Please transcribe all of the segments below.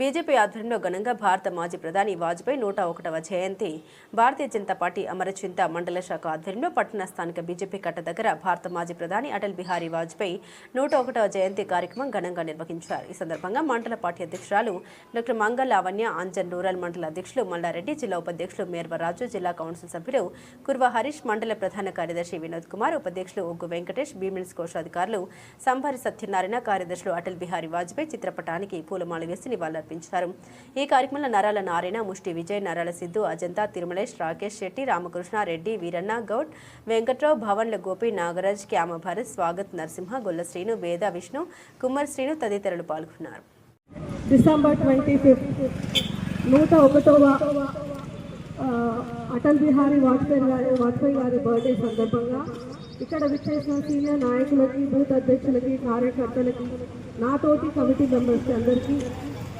BJP ఆధ్వర్యంలో ఘనంగా భారత మాజీ ప్రధాని వాజ్పేయి నూట ఒకటవ జయంతి. భారతీయ జనతా పార్టీ అమరచింత మండల శాఖ ఆధ్వర్యంలో పట్టణ స్థానిక బీజేపీ కట్ట దగ్గర భారత మాజీ ప్రధాని అటల్ బిహారీ వాజ్పేయి నూట ఒకటవ జయంతి కార్యక్రమం ఘనంగా నిర్వహించారు. ఈ సందర్భంగా మండల పార్టీ అధ్యక్షురాలు డాక్టర్ మంగళ లావణ్య అంజన్ రూరల్ మండల అధ్యక్షులు మల్లారెడ్డి జిల్లా ఉపాధ్యక్షులు మేర్వరాజు జిల్లా కౌన్సిల్ సభ్యులు కుర్వ హరీష్ మండల ప్రధాన కార్యదర్శి వినోద్ కుమార్ ఉపాధ్యక్షులు ఒగ్గు వెంకటేష్ బీమిల్స్ కోశాధికారులు సంభారి సత్యనారాయణ కార్యదర్శులు అటల్ బిహారీ వాజ్పేయి చిత్రపటానికి పూలమాల వేసి సమర్పించారు. ఈ కార్యక్రమంలో నరాల నారాయణ ముష్టి విజయ్ నరాల సిద్ధు అజంతా తిరుమలేష్ రాకేష్ శెట్టి రామకృష్ణ రెడ్డి వీరన్న గౌడ్ వెంకట్రావు భవన్ల గోపి నాగరాజ్ క్యామ భరత్ స్వాగత్ నరసింహ గొల్ల శ్రీను వేద విష్ణు కుమార్ శ్రీను తదితరులు పాల్గొన్నారు. డిసెంబర్ ట్వంటీ ఫిఫ్త్ నూట ఒకటవ అటల్ బిహారీ వాజ్పేయి గారి వాజ్పేయి గారి బర్త్డే సందర్భంగా ఇక్కడ విచ్చేసిన సీనియర్ నాయకులకి బూత్ అధ్యక్షులకి కార్యకర్తలకి నాతోటి కమిటీ మెంబర్స్కి అందరికీ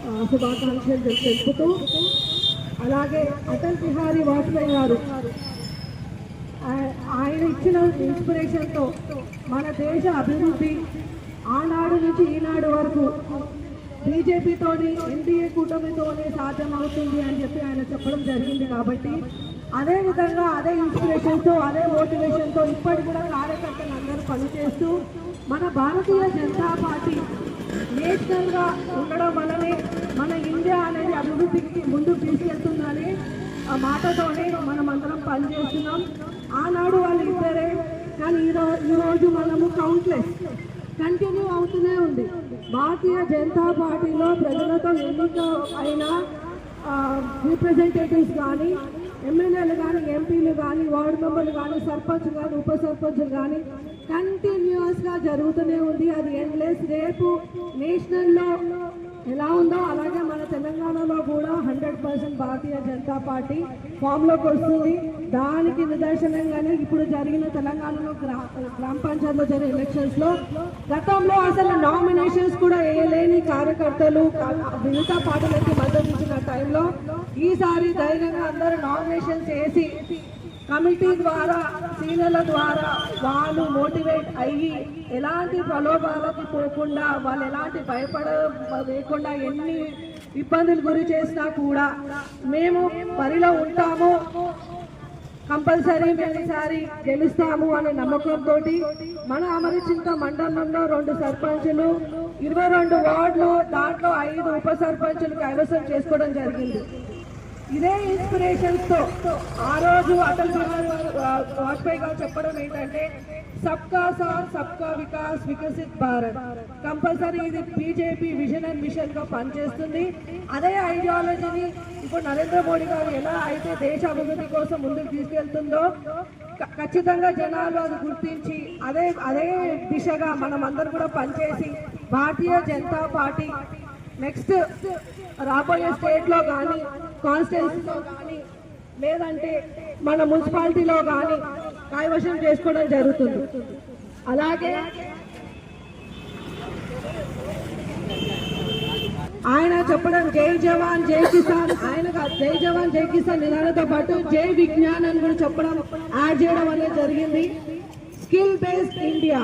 శుభాకాంక్షలు తెలుపుతూ అలాగే అటల్ బిహారీ వాజ్పేయి గారు ఆయన ఇచ్చిన ఇన్స్పిరేషన్తో మన దేశ అభివృద్ధి ఆనాడు నుంచి ఈనాడు వరకు బీజేపీతోని ఎన్డీఏ కూటమితోనే సాధ్యమవుతుంది అని చెప్పి ఆయన చెప్పడం జరిగింది కాబట్టి అదే విధంగా అదే ఇన్స్పిరేషన్తో అదే మోటివేషన్తో ఇప్పటి కూడా కార్యకర్తలు అందరూ పనిచేస్తూ మన భారతీయ జనతా పార్టీ నేషనల్గా ఉండడం వల్లనే మన ఇండియా అనేది అభివృద్ధికి ముందు తీసుకెళ్తుందని ఆ మాటతోనే మనం అందరం పనిచేస్తున్నాం. ఆనాడు వాళ్ళు ఇద్దరే కానీ ఈరోజు ఈరోజు మనము కౌంట్లెస్ కంటిన్యూ అవుతూనే ఉంది. భారతీయ జనతా పార్టీలో ప్రజలతో ఎన్నిక అయిన రిప్రజెంటేటివ్స్ కానీ ఎమ్మెల్యేలు కానీ ఎంపీలు కానీ వార్డు మెంబర్లు కానీ సర్పంచ్ కానీ ఉప సర్పంచ్లు కానీ కంటిన్యూస్గా జరుగుతూనే ఉంది. అది ఎండ్లెస్ రేపు నేషనల్లో ఎలా ఉందో అలాగే మన తెలంగాణలో కూడా hundred percent Bharatiya Janata party ఫామ్లోకి వస్తుంది. దానికి నిదర్శనంగానే ఇప్పుడు జరిగిన తెలంగాణలో గ్రా గ్రామ పంచాయతీలో జరిగిన ఎలక్షన్స్లో గతంలో అసలు నామినేషన్స్ కూడా వేయలేని కార్యకర్తలు మిగతా పార్టీలకి మద్దతు ఇచ్చిన టైంలో ఈసారి ధైర్యంగా అందరూ నామినేషన్స్ వేసి కమిటీ ద్వారా సీనియర్ల ద్వారా వాళ్ళు మోటివేట్ అయ్యి ఎలాంటి ప్రలోభాలకి పోకుండా వాళ్ళు ఎలాంటి భయపడ లేకుండా ఎన్ని ఇబ్బందులు గురి చేసినా కూడా మేము పరిలో ఉంటాము. కంపల్సరీ మేమసారి గెలుస్తాము అనే నమ్మకంతో మన అమరచింత మండలంలో రెండు సర్పంచులు ఇరవై రెండు వార్డులు దాంట్లో ఐదు ఉప సర్పంచులు కైవసం చేసుకోవడం జరిగింది. ఇదే ఇన్స్పిరేషన్స్తో ఆ రోజు అటల్ బిహారీ వాజ్పేయి గారు చెప్పడం ఏంటంటే సబ్కా సాత్ సబ్కా వికాస్ వికసిత్ భారత్. కంపల్సరీ ఇది బీజేపీ విజన్ అండ్ మిషన్గా పనిచేస్తుంది. అదే ఐడియాలజీని ఇప్పుడు నరేంద్ర మోడీ గారు ఎలా అయితే దేశ అభివృద్ధి కోసం ముందుకు తీసుకెళ్తుందో ఖచ్చితంగా జనాలు అది గుర్తించి అదే అదే దిశగా మనం అందరం కూడా పనిచేసి భారతీయ జనతా పార్టీ నెక్స్ట్ రాబోయే స్టేట్లో కానీ కాన్స్టిట్యున్సీలో కానీ లేదంటే మన మున్సిపాలిటీలో కానీ కైవశం చేసుకోవడం జరుగుతుంది. అలాగే ఆయన చెప్పడం జై జవాన్ జై కిసాన్ ఆయన జై జవాన్ జై కిసాన్ నినాదంతో పాటు జై విజ్ఞాన్ అని కూడా చెప్పడం యాడ్ చేయడం అనేది జరిగింది. Skill based India.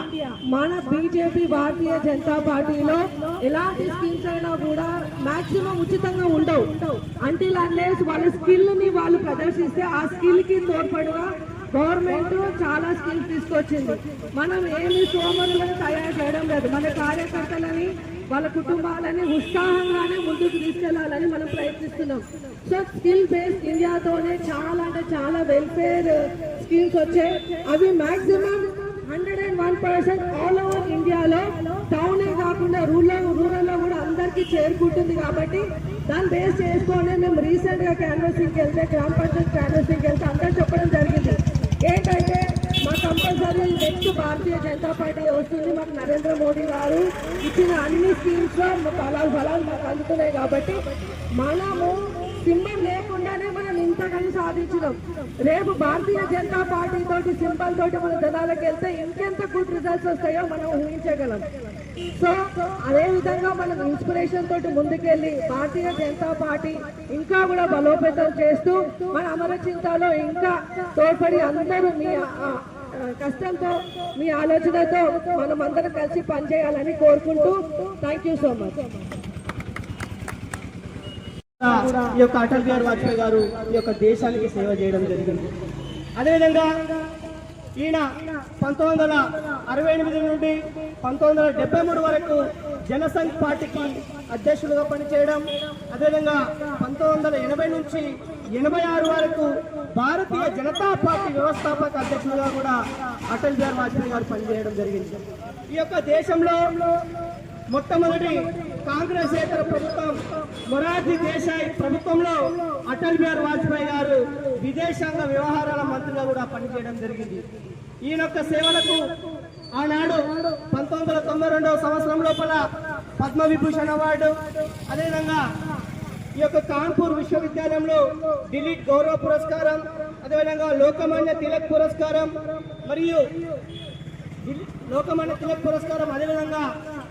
మన బీజేపీ భారతీయ జనతా పార్టీలో ఎలాంటి స్కీమ్స్ అయినా కూడా మాక్సిమం ఉచితంగా ఉండవు. అంటిల్ అన్లేస్ వాళ్ళ స్కిల్ని వాళ్ళు ప్రదర్శిస్తే ఆ స్కిల్కి తోడ్పడుగా గవర్నమెంట్ చాలా స్కిల్స్ తీసుకొచ్చింది. మనం ఏమి సోమరులను తయారు చేయడం లేదు. మన కార్యకర్తలని వాళ్ళ కుటుంబాలని ఉత్సాహంగానే ముందుకు తీసుకెళ్ళాలని మనం ప్రయత్నిస్తున్నాం. సో స్కిల్ బేస్డ్ ఇండియాతోనే చాలా అంటే చాలా వెల్ఫేర్ స్కీమ్స్ వచ్చాయి. అవి maximum hundred and one percent all over ఇండియాలో టౌనే కాకుండా రూరల్ రూరల్లో కూడా అందరికీ చేరుకుంటుంది కాబట్టి దాన్ని బేస్ చేసుకొని మేము రీసెంట్గా క్యాన్వసింగ్కి వెళ్తే గ్రామ పంచాయత్ క్యాన్వసింగ్కి వెళ్తే అందరూ చెప్పడం జరిగింది. ఏంటంటే మా compulsory next Bharatiya Janata party వస్తుంది. మాకు నరేంద్ర మోడీ గారు ఇచ్చిన అన్ని స్కీమ్స్లో మా ఫలాలు ఫలాలు మాకు అందుతున్నాయి కాబట్టి మనము సింహం లేకుండానే మనం ఇంతకని సాధించడం రేపు భారతీయ జనతా పార్టీ తోటి సింబల్ తోటి మన జనాలకు వెళ్తే ఇంకెంత గుడ్ రిజల్ట్స్ వస్తాయో మనం ఊహించగలం. సో అదే విధంగా మనం ఇన్స్పిరేషన్ తోటి ముందుకెళ్ళి భారతీయ జనతా పార్టీ ఇంకా కూడా బలోపేతం చేస్తూ మన అమరచింతలో ఇంకా తోడ్పడి అందరూ మీ కష్టంతో మీ ఆలోచనతో మనం అందరం కలిసి పనిచేయాలని కోరుకుంటూ థ్యాంక్ యూ సో మచ్ ఈ యొక్క అటల్ బిహారీ వాజ్పేయి గారు ఈ యొక్క దేశానికి సేవ చేయడం జరిగింది. అదేవిధంగా ఈయన పంతొమ్మిది వందల అరవై ఎనిమిది నుండి పంతొమ్మిది వందల డెబ్బై మూడు వరకు జనసంఘ్ పార్టీకి అధ్యక్షులుగా పనిచేయడం అదేవిధంగా పంతొమ్మిది వందల ఎనభై నుంచి ఎనభై ఆరు వరకు భారతీయ జనతా పార్టీ వ్యవస్థాపక అధ్యక్షులుగా కూడా అటల్ బిహారీ వాజ్పేయి గారు పనిచేయడం జరిగింది. ఈ యొక్క దేశంలో మొట్టమొదటి కాంగ్రెస్ ఏతర ప్రభుత్వం మొరార్జీ దేశాయ్ ప్రభుత్వంలో అటల్ బిహారీ వాజ్పేయి గారు విదేశాంగ వ్యవహారాల మంత్రిగా కూడా పనిచేయడం జరిగింది. ఈయన యొక్క సేవలకు ఆనాడు పంతొమ్మిది వందల తొంభై రెండవ సంవత్సరం లోపల పద్మవిభూషణ్ అవార్డు అదేవిధంగా ఈ యొక్క కాన్పూర్ విశ్వవిద్యాలయంలో ఢిల్లీ గౌరవ పురస్కారం అదేవిధంగా లోకమాన్య తిలక్ పురస్కారం మరియు లోకమాన్య తిలక్ పురస్కారం అదేవిధంగా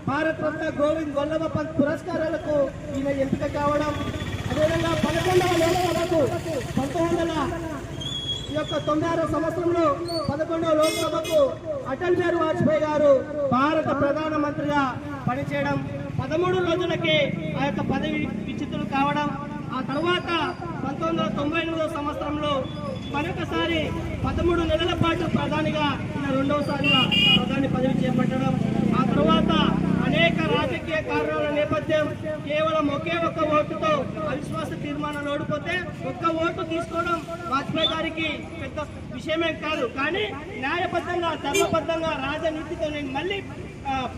భారత రత్న గోవింద్ వల్లభ పంత్ పురస్కారాలకు ఈయన ఎంపిక కావడం అదేవిధంగా పదకొండవ లోకసభకు పంతొమ్మిది వందల ఈ యొక్క తొంభై ఆరో సంవత్సరంలో పదకొండవ లోక్సభకు అటల్ బిహారీ వాజ్పేయి గారు భారత ప్రధానమంత్రిగా పనిచేయడం పదమూడు రోజులకే ఆ యొక్క పదవి విచితులు కావడం ఆ తర్వాత పంతొమ్మిది వందల తొంభై ఎనిమిదో సంవత్సరంలో మరొకసారి పదమూడు నెలల పాటు ప్రధానిగా ఈయన రెండవసారిగా ప్రధాని పదవి చేపట్టడం ఆ తర్వాత రాజకీయ కారణాల నేపథ్యం కేవలం ఒకే ఒక్క ఓటుతో అవిశ్వాస తీర్మానాలు ఓడిపోతే ఒక్క ఓటు తీసుకోవడం వాజ్పేయి గారికి పెద్ద విషయమేం కాదు. కానీ న్యాయబద్ధంగా ధర్మబద్ధంగా రాజనీతితో నేను మళ్ళీ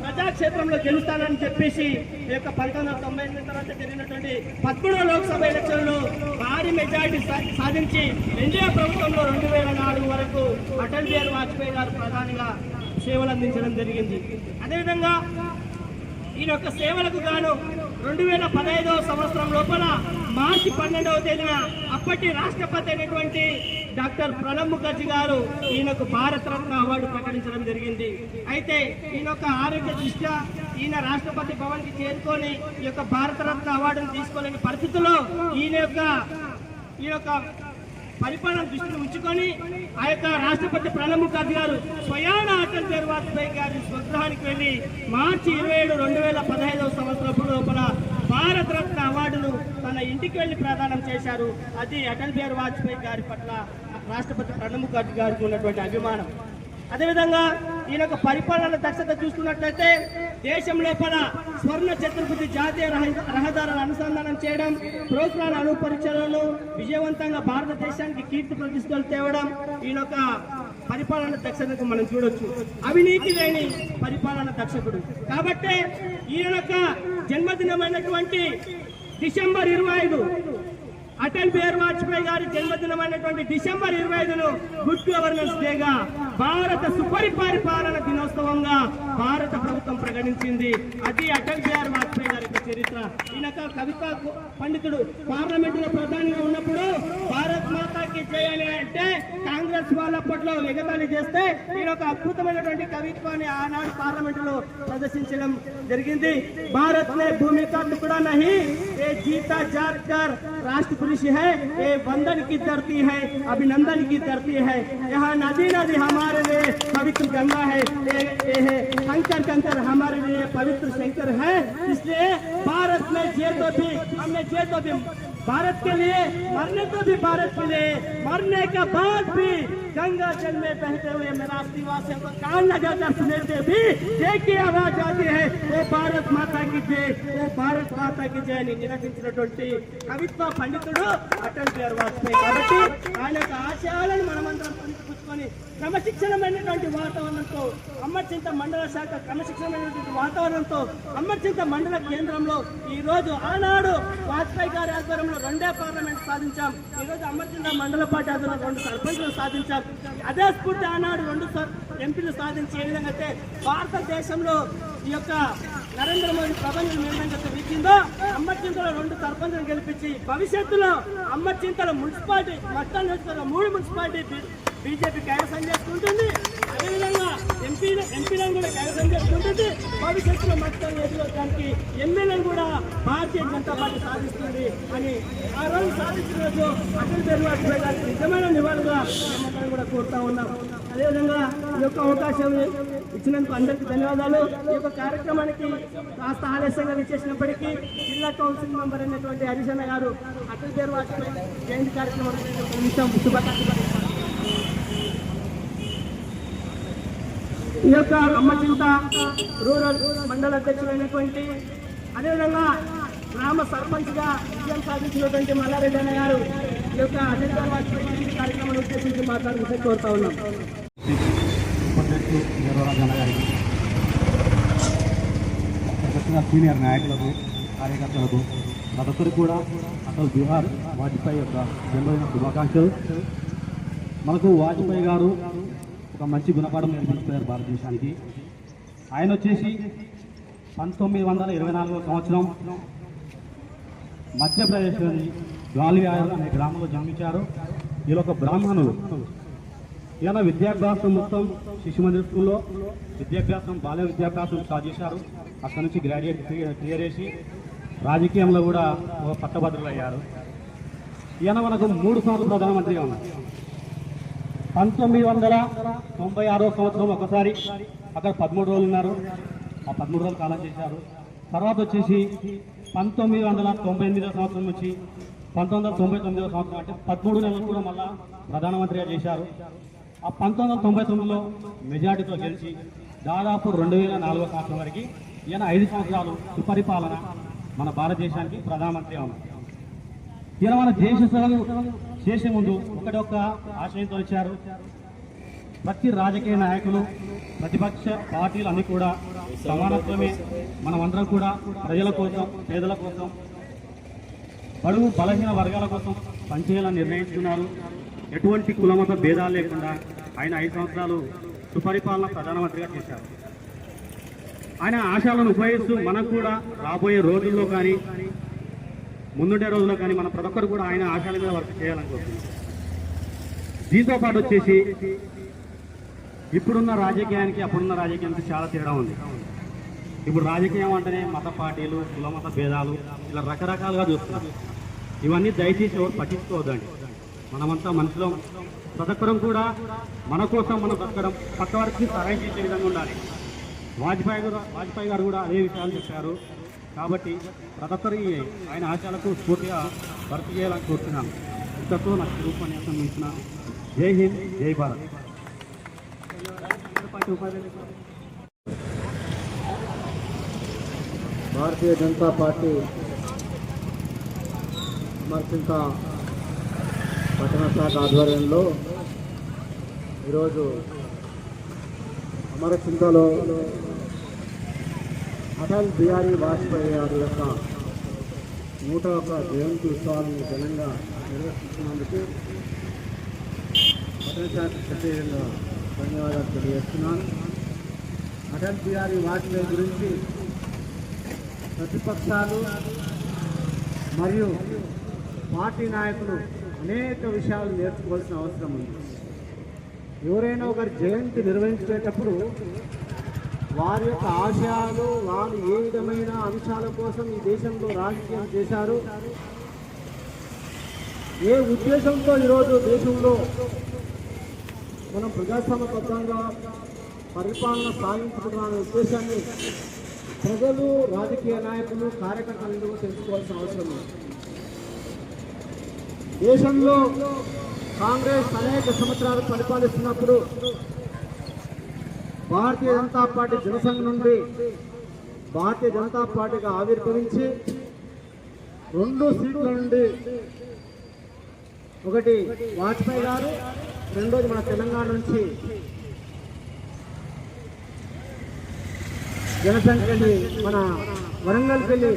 ప్రజాక్షేత్రంలో గెలుస్తానని చెప్పేసి ఈ యొక్క పంతొమ్మిది వందల తొంభై ఎనిమిది తర్వాత జరిగినటువంటి పదమూడవ లోక్సభ ఎలక్షన్లో భారీ మెజారిటీ సాధించి ఎన్డీఏ ప్రభుత్వంలో రెండు వేల నాలుగు వరకు అటల్ బిహారీ వాజ్పేయి గారు ప్రధానిగా సేవలు అందించడం జరిగింది. అదేవిధంగా ఈయన యొక్క సేవలకు గాను రెండు వేల పదహైదవ సంవత్సరం లోపల మార్చి పన్నెండవ తేదీన అప్పటి రాష్ట్రపతి అయినటువంటి డాక్టర్ ప్రణబ్ ముఖర్జీ గారు ఈయనకు భారత రత్న అవార్డు ప్రకటించడం జరిగింది. అయితే ఈయన యొక్క ఆరోగ్య దృష్ట్యా ఈయన రాష్ట్రపతి భవన్కి చేరుకొని ఈ యొక్క భారతరత్న అవార్డును తీసుకోలేని పరిస్థితుల్లో ఈయన యొక్క ఈ యొక్క పరిపాలన దృష్టిని ఉంచుకొని ఆ యొక్క రాష్ట్రపతి ప్రణబ్ ముఖర్జీ గారు స్వయాన అటల్ బిహారీ వాజ్పేయి గారి స్వగృహానికి వెళ్ళి మార్చి ఇరవై ఏడు రెండు వేల పదహైదవ సంవత్సరం లోపల భారత రత్న అవార్డును తన ఇంటికి వెళ్ళి ప్రదానం చేశారు. అది అటల్ బిహారీ వాజ్పేయి గారి పట్ల రాష్ట్రపతి ప్రణబ్ ముఖర్జీ గారికి ఉన్నటువంటి అభిమానం. అదేవిధంగా ఈయన యొక్క పరిపాలన దక్షత చూసుకున్నట్లయితే దేశం లోపల స్వర్ణ చతుర్భుతి జాతీయ రహ- రహదారుల అనుసంధానం చేయడం ప్రోగ్రాల అనుపరీక్షలను విజయవంతంగా భారతదేశానికి కీర్తి ప్రతిష్టలు తేవడం ఈయన యొక్క పరిపాలన దక్షతకు మనం చూడొచ్చు. అవినీతి లేని పరిపాలన దక్షకుడు. కాబట్టి ఈయన యొక్క జన్మదినమైనటువంటి డిసెంబర్ ఇరవై ఐదు అటల్ బిహారీ వాజ్పేయి గారి జన్మదినమైనటువంటి డిసెంబర్ ఇరవై ఐదును గుడ్ గవర్నెన్స్ డేగా భారత సుపరిపాలన దినోత్సవంగా భారత ప్రభుత్వం ప్రకటించింది. అది అటల్ బిహారీ వాజ్పేయి గారి చరిత్ర ఈయన ఒక కవిత పండితుడు పార్లమెంట్ లో ప్రధానిగా ఉన్నప్పుడు భారత్ మాతాకి జై అని అంటే కాంగ్రెస్ వాళ్ళ అప్పట్లో ఎగతాళి చేస్తే ఈయన ఒక అద్భుతమైనటువంటి కవిత్వాన్ని ఆనాడు పార్లమెంట్ లో ప్రదర్శించడం జరిగింది భారత్ నే భూమి का टुकड़ा नहीं ये जीता जाग कर राष्ट्र पुरुष है ये वंदन की धरती है अभिनंदन की धरती है यहाँ नदी नदी हमारे लिए पवित्र गंगा है ये, ये है शंकर कंकर हमारे लिए पवित्र शंकर है इसलिए भारत में जे तो भी हमने जे तो भी भारत के लिए मरने को भी भारत के लिए मरने के बाद भी गंगा जल में बहते हुए मेरा आदिवासियों को कान लगाकर सुनते भी जय की आवाज आती है वो भारत माता की जय वो भारत माता की జయ అని నిరసించినటువంటి కవిత్వ పండితుడు అటల్ బిహారీ వాజ్పేయి కాబట్టి ఆయన యొక్క ఆశయాలను మనమందరం పుచ్చుకొని క్రమశిక్షణమైనటువంటి వాతావరణంతో అమర్చింత మండల శాఖ క్రమశిక్షణమైనటువంటి వాతావరణంతో అమర్చింత మండల కేంద్రంలో ఈరోజు ఆనాడు వాజ్పేయి గారి ఆధ్వర్యంలో రెండే పార్లమెంట్ సాధించాం. ఈరోజు రోజు మండల పార్టీ ఆధ్వర్యంలో రెండు సర్పంచులు సాధించాం. అదే స్ఫూర్తి ఆనాడు రెండు ఎంపీలు సాధించి ఏ విధంగా అయితే భారతదేశంలో ఈ యొక్క నరేంద్ర మోదీ ప్రపంచం ఏమైనా విధంగా అమ్మచింతలో రెండు సర్పంచులు గెలిపించి భవిష్యత్తులో అమ్మచింతల మున్సిపాలిటీ మొత్తం మూడు మున్సిపాలిటీ బీజేపీ కైవసం చేసుకుంటుంది. అదేవిధంగా ఎంపీ ఎంపీలను కూడా కైవసం చేసుకుంటుంది. భవిష్యత్తులో మొత్తం నియోజకవర్గానికి ఎమ్మెల్యేలను కూడా భారతీయ జనతా పార్టీ సాధిస్తుంది అని ఆ రోజు సాధించిన రోజు అటల్ బిహారీ వాజ్పేయి నిజమైన నివాళులుగా కూడా కోరుతా ఉన్నాం. అదేవిధంగా ఈ యొక్క అవకాశం ఇచ్చినందుకు అందరికీ ధన్యవాదాలు. ఈ యొక్క కార్యక్రమానికి కాస్త ఆలస్యంగా విచ్చేసినప్పటికీ జిల్లా కౌన్సిల్ మెంబర్ అయినటువంటి హరిశన్న గారు అటల్ పేరు వాజ్పేయి జయంతి కార్యక్రమం నిమిషం శుభాకాంక్షలు ఈ యొక్క అమ్మచింత రూరల్ మండల అధ్యక్షులైనటువంటి అదేవిధంగా గ్రామ సర్పంచ్గా విజయం సాధించినటువంటి మల్లారెడ్డి అన్న గారు ఈ యొక్క అటల్ వాజ్పేయి కార్యక్రమాన్ని ఉద్దేశించి మాట్లాడుతూ కోరుతా ఉన్నాం. సీనియర్ నాయకులకు కార్యకర్తలకు ప్రతి ఒక్కరికి కూడా అసలు బీహార్ వాజ్పేయి యొక్క జన్మదిన శుభాకాంక్షలు. మనకు వాజ్పేయి గారు ఒక మంచి గుణపాఠం నేర్పించారు భారతదేశానికి. ఆయన వచ్చేసి పంతొమ్మిది వందల ఇరవై నాలుగవ సంవత్సరం మధ్యప్రదేశ్లోని గ్వాలియర్ అనే గ్రామంలో జన్మించారు. వీళ్ళు ఒక బ్రాహ్మణులు ఈయన విద్యాభ్యాసం మొత్తం శిశు మందిర స్కూల్లో విద్యాభ్యాసం బాల్య విద్యాభ్యాసం స్టార్ట్ చేశారు. అక్కడ నుంచి గ్రాడ్యుయేట్ క్లియర్ చేసి రాజకీయంలో కూడా ఒక పట్టభద్రులు అయ్యారు ఈయన మనకు మూడు సార్లు ప్రధానమంత్రిగా ఉన్నారు. పంతొమ్మిది వందల తొంభై ఆరో సంవత్సరం ఒకసారి అక్కడ పదమూడు రోజులు ఉన్నారు. ఆ పదమూడు రోజులు కాలం చేశారు. తర్వాత వచ్చేసి పంతొమ్మిది వందల తొంభై ఎనిమిదో సంవత్సరం నుంచి పంతొమ్మిది వందల తొంభై తొమ్మిదో సంవత్సరం అంటే పదమూడు నెలలు కూడా మళ్ళా ప్రధానమంత్రిగా చేశారు. ఆ పంతొమ్మిది వందల తొంభై తొమ్మిదిలో మెజార్టీతో గెలిచి దాదాపు రెండు వేల నాలుగో సంవత్సరం వరకు ఈయన ఐదు సంవత్సరాలు సుపరిపాలన మన భారతదేశానికి ప్రధానమంత్రి అవును ఈయన మన దేశ సేవలు చేసే ముందు ఒకటొక్క ఆశయంతో వచ్చారు ప్రతి రాజకీయ నాయకులు ప్రతిపక్ష పార్టీలు అన్ని కూడా సమానత్వమే. మనమందరం కూడా ప్రజల కోసం పేదల కోసం బడుగు బలహీన వర్గాల కోసం పనిచేయాలని నిర్ణయించుకున్నారు. ఎటువంటి కులమత భేదాలు లేకుండా ఆయన ఐదు సంవత్సరాలు సుపరిపాలన ప్రధానమంత్రిగా చేశారు. ఆయన ఆశయాలను ఉపయోగిస్తూ మనం కూడా రాబోయే రోజుల్లో కానీ ముందుండే రోజుల్లో కానీ మన ప్రతి ఒక్కరు కూడా ఆయన ఆశయాల మీద వర్క్ చేయాలనుకుంటున్నాం దీంతో పాటు వచ్చేసి ఇప్పుడున్న రాజకీయానికి అప్పుడున్న రాజకీయానికి చాలా తేడా ఉంది. ఇప్పుడు రాజకీయం అంటేనే మత పార్టీలు కుల మత భేదాలు ఇలా రకరకాలుగా చూస్తున్నారు. ఇవన్నీ దయచేసి ఎవరు పట్టించుకోవద్దండి. మనమంతా మనుషులం. ప్రతి కూడా మన కోసం మనం బతకడం పక్క వారికి సహాయం చేసే విధంగా ఉండాలి. వాజ్పేయి గారు వాజ్పేయి గారు కూడా అదే విషయాలు చెప్పారు. కాబట్టి ప్రతి ఆయన ఆశయాలకు స్ఫూర్తిగా భర్తీ చేయాలని కోరుతున్నాను ఇంతతో నాకు రూపన్యాసం ఇచ్చిన జై హింద్ జై భారత్. భారతీయ జనతా పార్టీ అమర్చింత పట్టణ శాఖ ఆధ్వర్యంలో ఈరోజు అమరచింతలో అటల్ బిహారీ వాజ్పేయి గారి యొక్క నూట ఒక జయంతి ఉత్సవాలను ఘనంగా నిర్వహిస్తున్నందుకు పట్టణ శాఖ ప్రత్యేకంగా ధన్యవాదాలు తెలియజేస్తున్నాను. అటల్ బిహారీ వాజ్పేయి గురించి ప్రతిపక్షాలు మరియు పార్టీ నాయకులు అనేక విషయాలు నేర్చుకోవాల్సిన అవసరం ఉంది. ఎవరైనా ఒకరి జయంతి నిర్వహించేటప్పుడు వారి యొక్క ఆశయాలు వారు ఏ విధమైన అంశాల కోసం ఈ దేశంలో రాజకీయం చేశారు? ఏ ఉద్దేశంతో ఈరోజు దేశంలో మనం ప్రజాస్వామ్యబద్ధంగా పరిపాలన సాగించుకున్న ఉద్దేశాన్ని ప్రజలు రాజకీయ నాయకులు కార్యకర్తలు తెలుసుకోవాల్సిన అవసరం ఉంది. దేశంలో కాంగ్రెస్ అనేక సంవత్సరాలు పరిపాలిస్తున్నప్పుడు భారతీయ జనతా పార్టీ జనసంఘ నుండి భారతీయ జనతా పార్టీగా ఆవిర్భవించి రెండు సీట్ల నుండి ఒకటి వాజ్పేయి గారు రెండోది మన తెలంగాణ నుంచి జనసంఖ్యని మన వరంగల్కి వెళ్ళి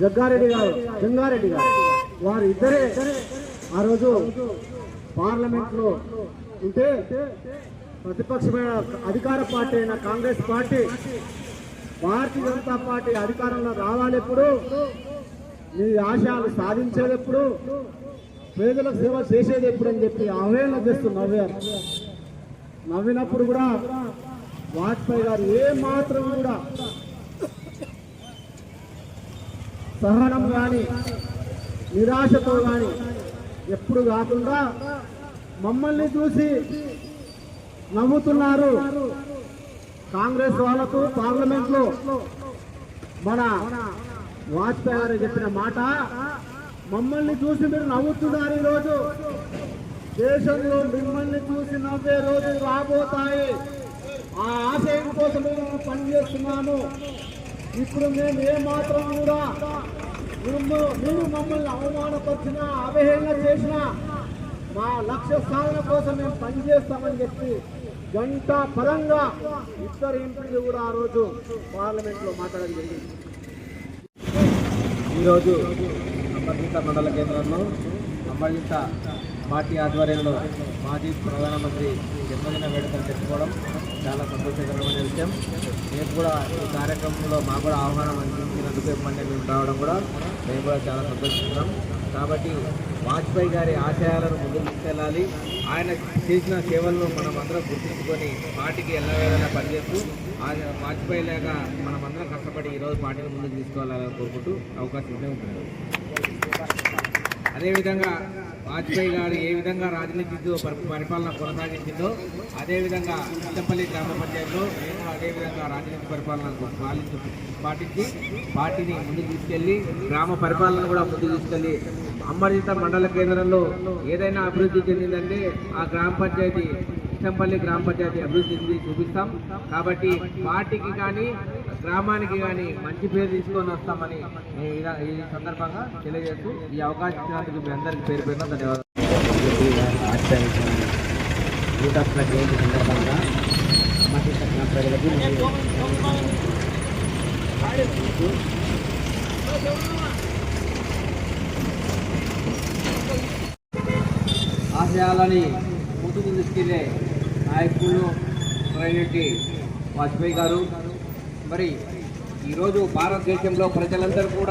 జగ్గారెడ్డి గారు జంగారెడ్డి గారు. వారు ఇద్దరే ఆ రోజు పార్లమెంట్లో ఉంటే ప్రతిపక్షమైన అధికార పార్టీ అయిన Congress party Bharatiya Janata party అధికారంలో రావాలి ఎప్పుడు? మీ ఆశయాలు సాధించేది ఎప్పుడు? పేదలకు సేవ చేసేది ఎప్పుడు అని చెప్పి ఆవేదన చేస్తూ నవ్వారు నవ్వినప్పుడు కూడా వాజ్పేయి గారు ఏ మాత్రం కూడా సహనం కానీ నిరాశతో కానీ ఎప్పుడు కాకుండా మమ్మల్ని చూసి నమ్ముతున్నారు. కాంగ్రెస్ వాళ్ళకు పార్లమెంట్లో మన వాజ్పేయి గారు చెప్పిన మాట మమ్మల్ని చూసి మీరు నవ్వుతున్నారు ఈరోజు. దేశంలో మిమ్మల్ని చూసి నవ్వే రోజులు రాబోతాయి. ఆ ఆశయం కోసం మేము పనిచేస్తున్నాము ఇప్పుడు మేము ఏ మాత్రం కూడా మీరు మమ్మల్ని అవమానపరిచినా అవహేళన చేసినా మా లక్ష్య సాధన కోసం మేము పనిచేస్తామని చెప్పి గంట పరంగా ఇద్దరు ఎంపీలు కూడా ఆ రోజు పార్లమెంట్లో మాట్లాడడం జరిగింది. ఈరోజు అంబర్జిత మండల కేంద్రంలో అంబర్జిత పార్టీ ఆధ్వర్యంలో మాజీ ప్రధానమంత్రి జన్మదిన వేడుకలు పెట్టుకోవడం చాలా సంతోషకరమైన విషయం. నేను కూడా ఈ కార్యక్రమంలో మాకు కూడా ఆహ్వానం అందించినందుకు ఇవ్వండి మేము రావడం కూడా మేము కూడా చాలా సంతోషిస్తున్నాం. కాబట్టి వాజ్పేయి గారి ఆశయాలను ముందుకు తీసుకెళ్ళాలి. ఆయన చేసిన సేవలను మనం అందరం గుర్తించుకొని పార్టీకి ఎల్లవేళలా పనిచేస్తూ ఆయన వాజ్పేయి లేక మనం అందరం కష్టపడి ఈరోజు పార్టీని ముందుకు తీసుకోవాలని కోరుకుంటూ అవకాశం ఉంటే ఉంటుంది అదేవిధంగా వాజ్పేయి గారు ఏ విధంగా రాజనీతితో పరిపాలన కొనసాగించిందో అదేవిధంగా చిత్తపల్లి గ్రామ పంచాయతీలో నేను అదేవిధంగా రాజనీతి పరిపాలన పాలించు పాటించి పార్టీని ముందుకు తీసుకెళ్ళి గ్రామ పరిపాలన కూడా ముందుకు తీసుకెళ్ళి అమర్జిత మండల కేంద్రంలో ఏదైనా అభివృద్ధి చెందిందంటే ఆ గ్రామ పంచాయతీ చిత్తంపల్లి గ్రామ పంచాయతీ అభివృద్ధి చెంది చూపిస్తాం. కాబట్టి పార్టీకి కానీ గ్రామానికి కానీ మంచి పేరు తీసుకొని వస్తామని ఈ సందర్భంగా తెలియజేస్తూ ఈ అవకాశం ఇచ్చినందుకు మీ అందరికీ పేరు పేరున ధన్యవాదాలు. సందర్భంగా ఆశయాలని ముందుకు తీసుకెళ్ళే నాయకులు రెడ్డి వాజ్పేయి గారు మరి ఈరోజు భారతదేశంలో ప్రజలందరూ కూడా